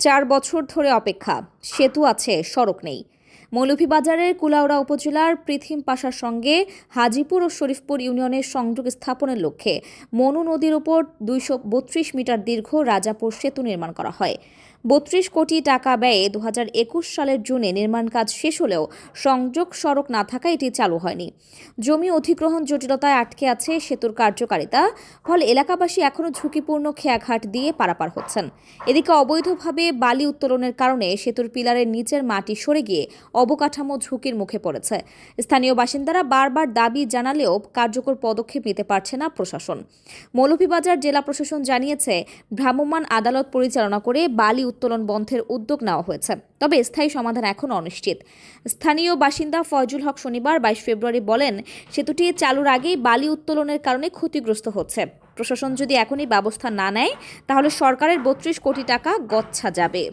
চার বছর ধরে অপেক্ষা। সেতু আছে, সড়ক নেই। মৌলভীবাজারের কুলাউড়া উপজেলার পৃথিম পাশার সঙ্গে হাজিপুর ও শরীফপুর ইউনিয়নের সংযোগ স্থাপনের লক্ষ্যে মনু নদীর ওপর দুইশো বত্রিশ মিটার দীর্ঘ রাজাপুর সেতু নির্মাণ করা হয়। বত্রিশ কোটি টাকা ব্যয়ে দু সালের জুনে নির্মাণ কাজ শেষ হলেও সংযোগ সড়ক না থাকায় এটি চালু হয়নি। জমি অধিগ্রহণ জটিলতায় আটকে আছে সেতুর কার্যকারিতা, ফলে এলাকাবাসী এখনও ঝুঁকিপূর্ণ খেয়াঘাট দিয়ে পারাপার হচ্ছেন। এদিকে অবৈধভাবে বালি উত্তোলনের কারণে সেতুর পিলারের নিচের মাটি সরে গিয়ে অবকাঠামো ঝুঁকির মুখে পড়েছে। স্থানীয় বাসিন্দারা বারবার দাবি জানালেও কার্যকর পদক্ষেপ নিতে পারছে না প্রশাসন। মৌলভীবাজার জেলা প্রশাসন জানিয়েছে, ভ্রাম্যমাণ আদালত পরিচালনা করে বালি উত্তোলন বন্ধের উদ্যোগ নেওয়া হয়েছে। তবে স্থায়ী সমাধান এখন অনিশ্চিত। স্থানীয় বাসিন্দা ফয়জুল হক শনিবার বাইশ ফেব্রুয়ারি বলেন, সেতুটি চালুর আগেই বালি উত্তোলনের কারণে ক্ষতিগ্রস্ত হচ্ছে। প্রশাসন যদি এখনই ব্যবস্থা না নেয়, তাহলে সরকারের বত্রিশ কোটি টাকা গচ্ছা যাবে।